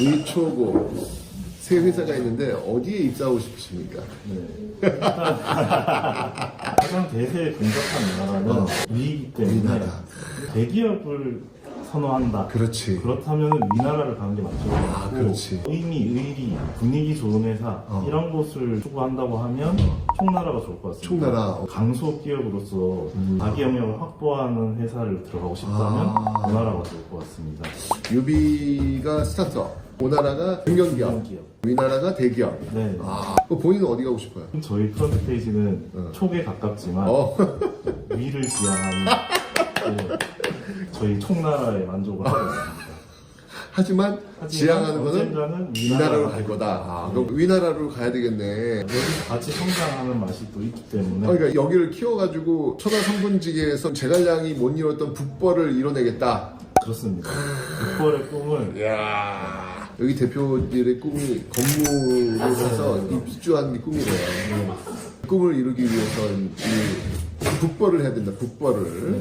의초고 세 회사가 있는데 어디에 입사하고 싶으십니까? 네. 가장 대세에 근접한 나라는 어. 위이기 때문에 위나라. 대기업을 선호한다. 그렇지. 그렇다면 위나라를 가는 게 맞죠. 아, 그렇지. 의미, 의리, 분위기 좋은 회사 어. 이런 곳을 추구한다고 하면 총나라가 좋을 것 같습니다. 총나라. 어. 강소 기업으로서 음. 자기 영역을 확보하는 회사를 들어가고 싶다면 아. 오나라가 좋을 것 같습니다. 유비가 스타트업, 오나라가 중견기업, 기업. 위나라가 대기업. 네. 아, 그럼 본인은 어디 가고 싶어요? 저희 프런트 페이지는 어. 촉에 가깝지만 어, 위를 지향하는 네, 저희 총나라에 만족을 하고 있습니다. 하지만 하지만 지향하는 거는 언젠가는 위나라로 갈 거다. 아, 그럼 위나라로 가야 되겠네. 여기 같이 성장하는 맛이 또 있기 때문에 그러니까 여기를 키워가지고 천하 성분지계에서 제갈량이 못 이뤘던 북벌을 이뤄내겠다. 그렇습니다. 육벌의 꿈을 이야. 여기 대표들의 꿈이 건물을 해서 입주하는 게 꿈이래요. 꿈을 이루기 위해서 이 북벌을 해야 된다. 북벌을.